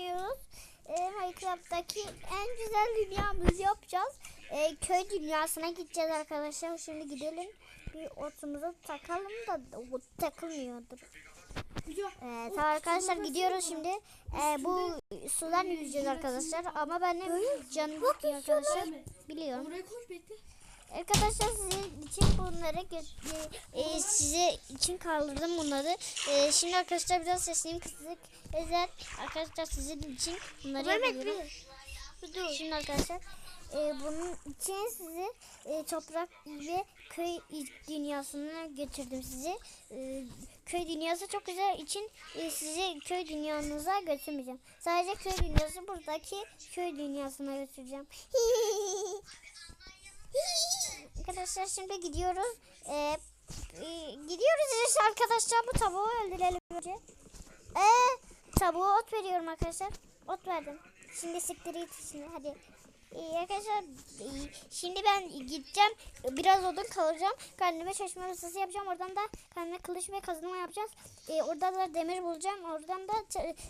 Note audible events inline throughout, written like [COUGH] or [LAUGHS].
oynuyoruz. Ee, Minecraft'taki en güzel dünyamızı yapacağız. Ee, köy dünyasına gideceğiz arkadaşlar. Şimdi gidelim. Bir otumuza takalım da o takılmıyordur. Tamam arkadaşlar gidiyoruz şimdi. Ee, bu sudan yüzeceğiz arkadaşlar. Ama benim canım yok arkadaşlar. Biliyorum. Arkadaşlar sizin için bunları e, e, size için kaldırdım bunları. E, şimdi arkadaşlar biraz sesim kısık. Özel arkadaşlar sizin için bunları yapıyorum. Şimdi arkadaşlar e, bunun için sizi e, toprak ve köy dünyasına götürdüm sizi. E, köy dünyası çok güzel için e, sizi köy dünyanıza götürmeyeceğim. Sadece köy dünyası buradaki köy dünyasına götüreceğim. [LAUGHS] Arkadaşlar şimdi gidiyoruz. Ee, e, gidiyoruz işte arkadaşlar bu tavuğu öldürelim önce. Ee, tavuğa ot veriyorum arkadaşlar. Ot verdim. Şimdi siktir it şimdi hadi. Arkadaşlar şimdi ben gideceğim biraz odun kalacağım. Kendime çeşme rızası yapacağım. Oradan da kendime kılıç ve kazma yapacağız. Ee, orada da demir bulacağım. Oradan da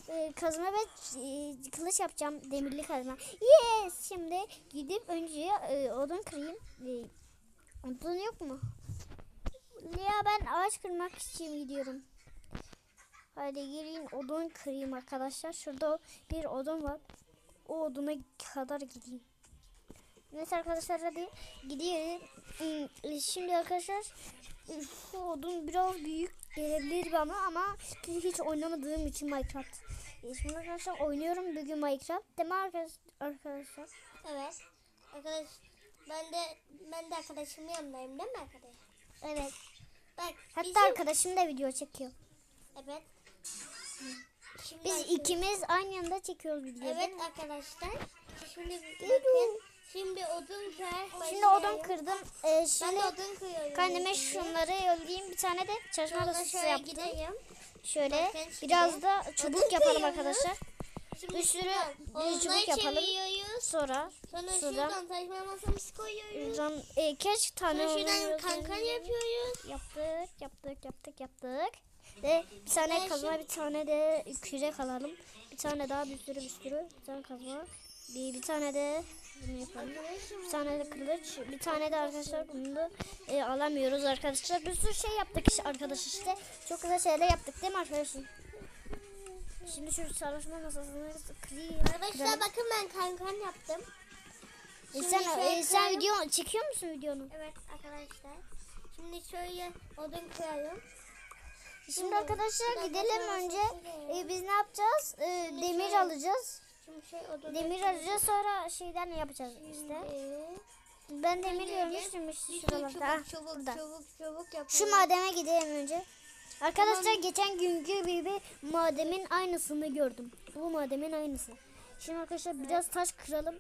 e, kazma ve e, kılıç yapacağım. Demirli kazma yes! Şimdi gidip önce e, odun kırayım. E, odun yok mu? Ya ben ağaç kırmak için gidiyorum. Hadi gelin odun kırayım arkadaşlar. Şurada bir odun var. O oduna kadar gideyim Neyse arkadaşlar hadi gidiyorum. Hmm, Şimdi arkadaşlar şu odun biraz büyük gelebilir bana ama hiç oynamadığım için Minecraft. E, Şimdi arkadaşlar oynuyorum bugün Minecraft. Değil mi arkadaş- arkadaşlar? Evet. Arkadaş ben de ben de arkadaşımın yanındayım değil mi arkadaş? Evet. Bak Hatta bizim- arkadaşım da video çekiyor. evet. Şimdi Biz ikimiz aynı anda çekiyoruz video. değil Evet arkadaşlar. Şimdi bakın. Şimdi odun kır. Şimdi odun kırdım. E, Ben şimdi de odun kırıyorum. kendime şunları yollayayım. Bir tane de çalışma odası şöyle yaptım. gideyim. Şöyle Bakın şimdi. biraz da çubuk Odun yapalım kırıyoruz. arkadaşlar. Şimdi Bir sürü bir çubuk yapalım. çeviriyoruz. Sonra Sonra Şuradan. şuradan masamızı koyuyoruz. Şuradan e, kaç tane Sonra şuradan kankan yapıyoruz. Yaptık, yaptık, yaptık, yaptık. Ve bir tane kazma, bir tane de kürek alalım. Bir tane daha bir sürü bir sürü. Bir tane kazma. Bir, bir tane de. Bir tane de kılıç. Bir tane de arkadaşlar bunu da e, alamıyoruz arkadaşlar. Bir sürü şey yaptık işte arkadaş işte. Çok güzel şeyler yaptık değil mi arkadaşlar? Şimdi şu çalışma masasını kırayım. Arkadaşlar bakın ben kankan yaptım. E, sen, şöyle e, sen video çekiyor musun videonu? Evet arkadaşlar. Şimdi şöyle odun koyalım. Şimdi arkadaşlar gidelim önce. koyalım. E, biz ne yapacağız? E, demir şöyle- alacağız. Şey Demir alacağız sonra şeyden yapacağız işte. Ben demir görmüştüm işte şuralarda. Çabuk çabuk çabuk çabuk yapalım. Şu madene gidelim önce. Arkadaşlar geçen günkü gibi mademin aynısını gördüm. Bu mademin aynısı. Şimdi arkadaşlar biraz taş kıralım.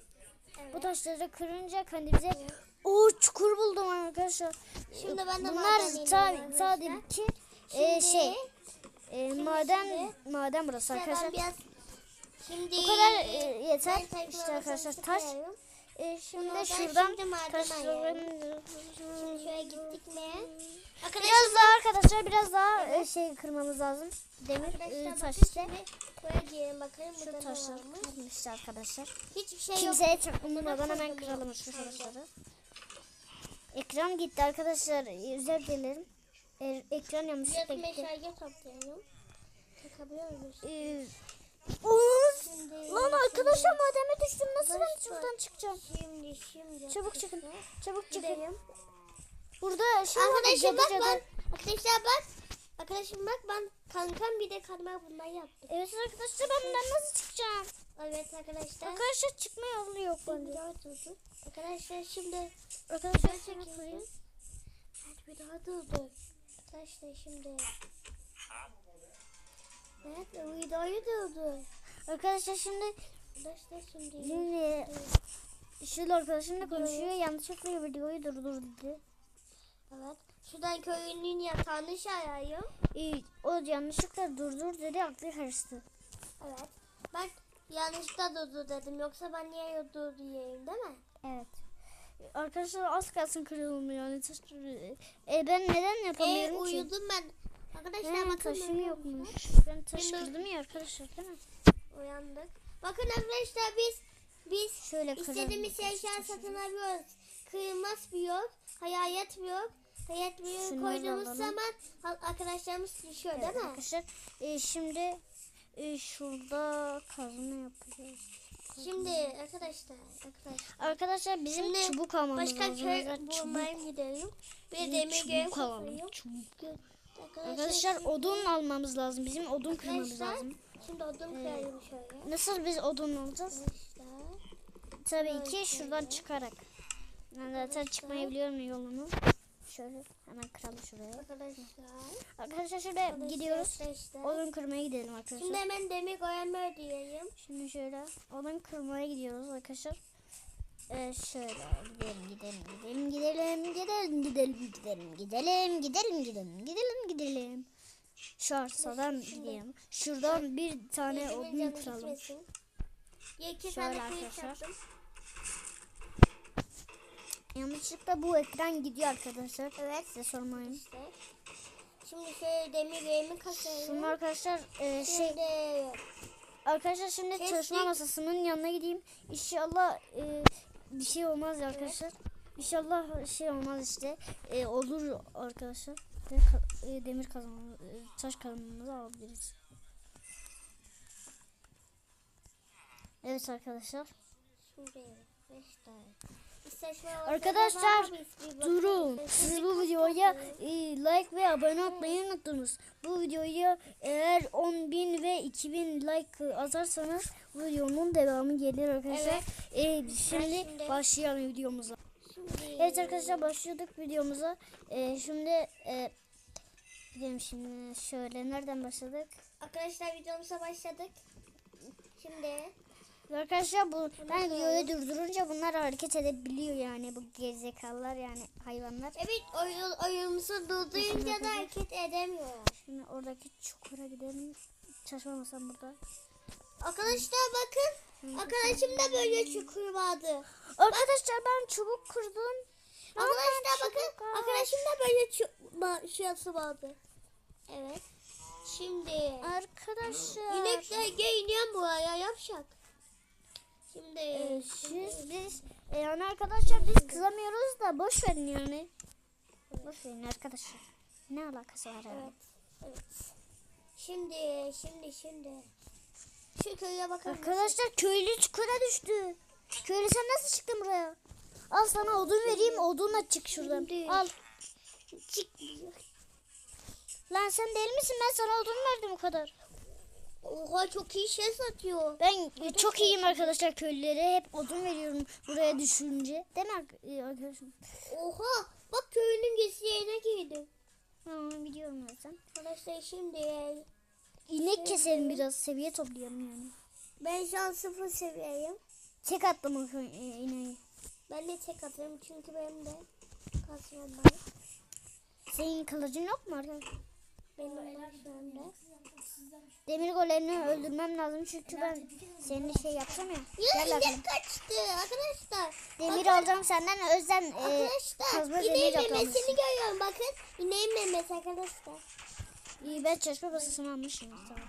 Evet. Bu taşları kırınca kendimize o çukur buldum arkadaşlar. Şimdi ben de Bunlar maden ta- iniyorum sadece arkadaşlar. e, Şimdi- şey e, maden şimdi- maden burası arkadaşlar. biraz Şimdi Bu kadar e, yeter. İşte arkadaşlar taş. E, şimdi ben şuradan şimdi taşların Şimdi şöyle gittik mi? biraz daha arkadaşlar biraz daha e, şey kırmamız lazım. Demir e, Arkadaşlar taş işte. buraya girelim bakalım Şu taşlar kırmıştı arkadaşlar. Hiçbir şey yok. Kimseye çakılmadan hemen kıralım şu taşları. Ekran gitti arkadaşlar. E, Özür dilerim. E, ekran yanlışlıkla Biraz gitti. meşale toplayalım. Takabiliyor muyuz? E! Şimdi, Lan arkadaşlar mademe düştüm. Nasıl ben şuradan çıkacağım? Şimdi şimdi. Çabuk çıkın. Çabuk çıkın. Gidelim. Burada şey var. Arkadaşım bak ben. Arkadaşlar bak. Arkadaşım bak ben kankam bir de kadma bunlar yaptım. Evet arkadaşlar ben bundan nasıl çıkacağım? Evet arkadaşlar. Arkadaşlar çıkma yolu yok durdu. Arkadaşlar şimdi Arkadaşlar çekeyim. Evet bir daha durdu. Arkadaşlar şimdi. Evet videoyu durdu. Arkadaşlar şimdi Arkadaşlar şimdi. şimdi şu arkadaşımla konuşuyor. Yanlışlıkla videoyu durdur dedi. Evet. Şuradan köyünün yatağını şarayım. Ee, o yanlışlıkla durdur dedi aklı karıştı. Evet. Ben yanlışlıkla durdu dedim. Yoksa ben niye durdu diyeyim değil mi? Evet. Arkadaşlar az kalsın kırılmıyor yani. E, ben neden yapamıyorum ki? uyudum ben. Arkadaşlar Benim bakın taşım yokmuş. Ben taş Şimdi- kırdım ya arkadaşlar değil mi? Uyandım. aldık. Bakın arkadaşlar biz biz Şöyle istediğimiz eşya satın alıyoruz. Kırılmaz bir yok. Hayalet bir yok. Hayalet bir Şunları koyduğumuz alalım. zaman arkadaşlarımız düşüyor Evet, değil mi? arkadaşlar e, şimdi e, şurada kazma yapacağız. Şimdi arkadaşlar arkadaşlar. Arkadaşlar bizim Şimdi çubuk almamız Başka lazım. köy Zaten bulmaya gidelim. Bir göğe çubuk alalım. Çubuk. Arkadaşlar, Arkadaşlar şimdi- odun almamız lazım. Bizim odun kırmamız lazım. Şimdi odun koyalım şöyle. Nasıl biz odun alacağız? Arkadaşlar. Tabii ki şuradan çıkarak. Ben zaten çıkmayı biliyorum yolunu. Şöyle hemen kıralım şuraya. Arkadaşlar. Arkadaşlar şöyle gidiyoruz. Arkadaşlar. Odun kırmaya gidelim Şimdi arkadaşlar. hemen demir koyalım diyelim. Şimdi şöyle odun kırmaya gidiyoruz arkadaşlar. Ee, şöyle gidelim gidelim gidelim gidelim gidelim gidelim gidelim gidelim gidelim gidelim gidelim gidelim. Şu arsadan gidelim. Şuradan bir tane odun kıralım. Şöyle arkadaşlar. Yanlışlıkla bu ekran gidiyor arkadaşlar. Evet size sormayın. İşte. Şimdi şöyle demir göğemi kasayım. Şimdi arkadaşlar e, şey Şimdi arkadaşlar şimdi Kestik. çalışma masasının yanına gideyim. İnşallah e, bir şey olmaz ya arkadaşlar. İnşallah şey olmaz işte. E, olur arkadaşlar. Ve e, demir kazanmamız, e, taş kazanmamızı alabiliriz. Evet arkadaşlar. Şimdi Arkadaşlar, Durun. Siz bu videoya e, like ve abone olmayı unuttunuz. Bu videoya eğer 10.000 ve 2000 like atarsanız videonun devamı gelir arkadaşlar. E, şimdi, şimdi- başlayalım videomuza. Şimdi Evet arkadaşlar başladık videomuza. E, şimdi e, gidelim şimdi şöyle nereden başladık? Arkadaşlar videomuza başladık. Şimdi Arkadaşlar bu ben videoyu durdurunca bunlar hareket edebiliyor yani bu gerizekalılar yani hayvanlar. evet oyun, oyunumuzu durdurunca da hareket edemiyor. Şimdi oradaki çukura gidelim. Çalışmamasam burada. Arkadaşlar bakın. Arkadaşımda böyle çukur vardı. Arkadaşlar ben çubuk kırdım. Arkadaşlar bakın. çubuk var. Arkadaşımda böyle çu- şurası vardı. Evet. Şimdi Arkadaşlar. inekler geliyor buraya yapacak. Şimdi Ee, siz biz e, yani arkadaşlar biz kızamıyoruz da boş verin yani. Boş verin arkadaşlar. Ne alakası var yani? Evet. Evet. Şimdi, şimdi, şimdi. Şu köye bakın. Arkadaşlar köylü çukura düştü. Köylü sen nasıl çıktın buraya? Al sana odun vereyim odunla çık şuradan. Şimdi- Al. Çıkmıyor. Lan sen deli misin ben sana odun verdim o kadar. Oha çok iyi şey satıyor. Ben e, çok iyiyim arkadaşlar köylülere hep odun veriyorum buraya düşünce. Değil mi e, arkadaşım? Oha bak köyünün gizli yerine girdim. Tamam biliyorum zaten. Arkadaşlar şimdi İnek keselim biraz seviye toplayalım yani. ben şu an sıfır seviyeyim. Tek attım o köy- e, ineği. Ben de tek atarım çünkü benim de kasmam var. Senin kılıcın yok mu arkadaşlar? Benim var şu anda. Demir golemini öldürmem lazım çünkü ben senin şey yapsam ya. Ya Gel inek kaçtı arkadaşlar. Demir Bakın, alacağım senden o yüzden e, kazma demir ineğin memesini görüyorum bakın. İneğin memesi arkadaşlar. İyi ben çalışma basısını almışım. Tamam.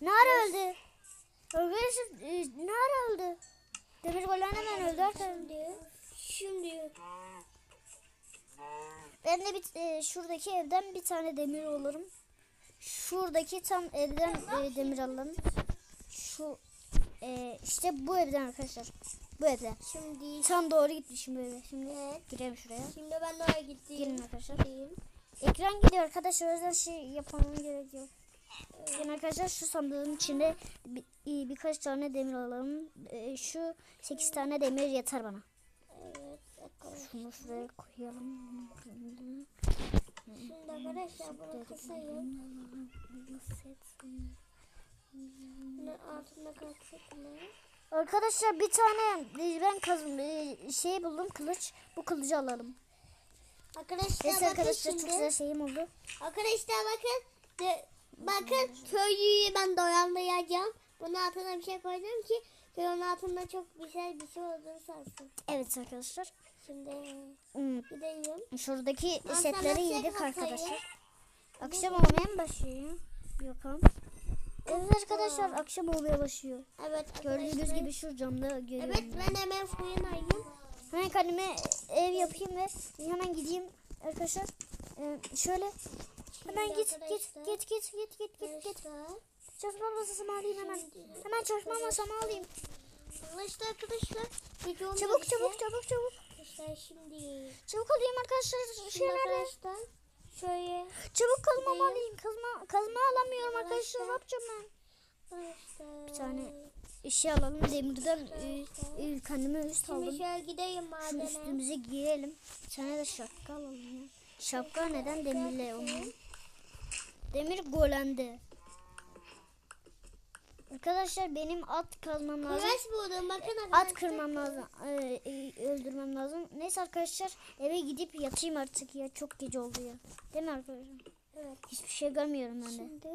Ne ara öldü? Arkadaşlar e, ne ara öldü? Demir golem hemen öldü arkadaşlar. Şimdi, Ben de bir, e, şuradaki evden bir tane demir alırım. Şuradaki tam evden e, demir alırım. Şu e, işte bu evden arkadaşlar. Bu evden. Şimdi Tam doğru gitmişim eve. Şimdi Evet. girelim şuraya. Şimdi ben oraya gideyim. Gelin arkadaşlar. Gideyim. Ekran gidiyor arkadaşlar. O yüzden şey yapmam gerekiyor. Gelin arkadaşlar şu sandığın içinde bir, birkaç tane demir alalım. E, şu 8 tane demir yeter bana. Evet. Şunu şuraya koyalım. Şimdi arkadaşlar bunu kısayım. Bunu altına kalksak mı? Arkadaşlar bir tane ben kazım e, şey buldum kılıç. Bu kılıcı alalım. Arkadaşlar Neyse arkadaşlar şimdi. çok güzel şeyim oldu. Arkadaşlar bakın. De, bakın köylüyü ben dolandıracağım. Bunun altına bir şey koydum ki köyün altında çok şey bir şey olduğunu sansın. Evet arkadaşlar. Şimdi Hmm, gideyim. Şuradaki Ben setleri yedik arkadaşlar. Akşam olmaya mı başlıyor ya? Bakalım. Evet arkadaşlar akşam olmaya başlıyor. Evet Gördüğünüz arkadaşlar. gibi şu camda görüyorum. Evet ben hemen fırın ayım. Hemen kendime ev yapayım ve hemen gideyim arkadaşlar. Ee, şöyle hemen git git git git git git git git. Çalışma masasımı alayım hemen. Hemen çalışma masamı alayım. Arkadaşlar arkadaşlar. Çabuk çabuk çabuk çabuk. Arkadaşlar şimdi. Çabuk alayım arkadaşlar. Şimdi arkadaşlar. Şöyle. Çabuk Değil. alayım. Kazma, kazma alamıyorum arkadaşlar. Ne yapacağım ben? Arkadaşlar. Bir tane Eşya alalım. Demirden e, kendime üst Şimdi aldım. şöyle gideyim Şu madene. üstümüze giyelim. Bir tane de şapka alalım ya. Şapka neden demirle onun? Demir golendi. Arkadaşlar benim at kazmam lazım. Kıraç buldum bakın arkadaşlar. At kırmam lazım. e, e, öldürmem lazım. Neyse arkadaşlar eve gidip yatayım artık ya. Çok gece oldu ya. Değil mi arkadaşlar? Evet. Hiçbir şey görmüyorum ben de. Şimdi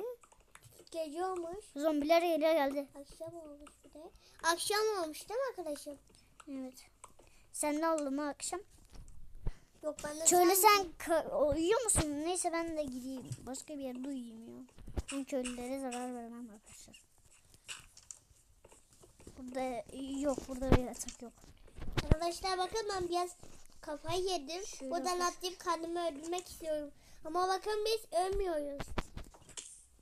gece olmuş. Zombiler yere geldi. Akşam olmuş bir de. Akşam olmuş değil mi arkadaşım? Evet. Sen ne oldu mu akşam? Yok ben de Şöyle sen ka- uyuyor musun? Neyse ben de gideyim. Başka bir yerde uyuyayım ya. Ben köylülere zarar vermem arkadaşlar. Burada yok. Burada bir yatak yok. Arkadaşlar bakın ben biraz kafayı yedim. Şöyle Buradan bak. atlayıp kendimi öldürmek istiyorum. Ama bakın biz ölmüyoruz.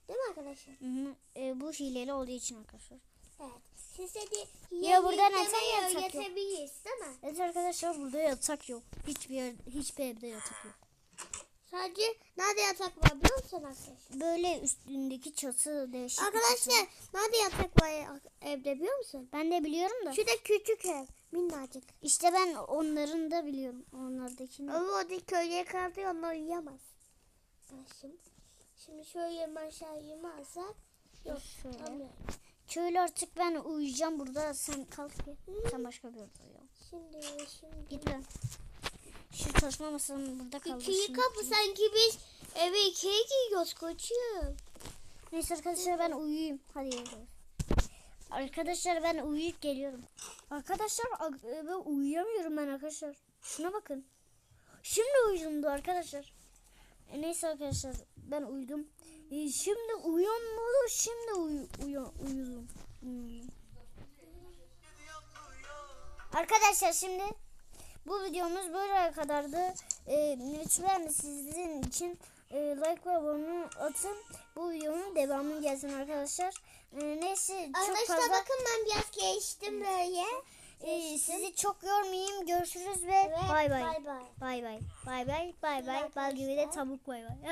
Değil mi arkadaşlar? Hı hı. E, bu hileli olduğu için arkadaşlar. Evet. Siz de Ya buradan atsan yatak yok. değil mi? Evet arkadaşlar burada yatak yok. Hiçbir yer, hiçbir evde yatak yok. Sadece Nerede yatak var biliyor musun arkadaşlar? böyle üstündeki çatı değişik. Arkadaşlar nerede yatak var evde biliyor musun? Ben de biliyorum da. Şurada küçük ev. Minnacık. İşte ben onların da biliyorum. Onlardakini. Ama orada köye kaldı onlar uyuyamaz. Arkadaşım. Şimdi şöyle aşağıya alsak. Yok. Şöyle. Tamam. Köylü artık ben uyuyacağım burada. Sen kalk ya. Sen başka bir yerde uyu. Şimdi şimdi. Git lan. Şu çalışma masamı burada kaldı. İkiyi kapı sanki biz eve ikiye giyiyoruz koçum. Neyse arkadaşlar ben uyuyayım. Hadi görüşürüz. Arkadaşlar ben uyuyup geliyorum. Arkadaşlar ben uyuyamıyorum ben arkadaşlar. Şuna bakın. Şimdi uyudum arkadaşlar. E, neyse arkadaşlar ben uyudum. E, şimdi uyanmadı. Şimdi uyu, uyu, uyudum. Hmm. Arkadaşlar şimdi bu videomuz böyle kadardı. E, lütfen sizin için e, like ve abone atın. Bu videonun devamı gelsin arkadaşlar. E, neyse çok Arkadaşlar fazla bakın ben biraz geçtim böyle. e, sizi çok yormayayım. Görüşürüz ve bay bay. Bay bay. Bay bay. Bay bay. Bay bay. Bal gibi de tavuk bay bay.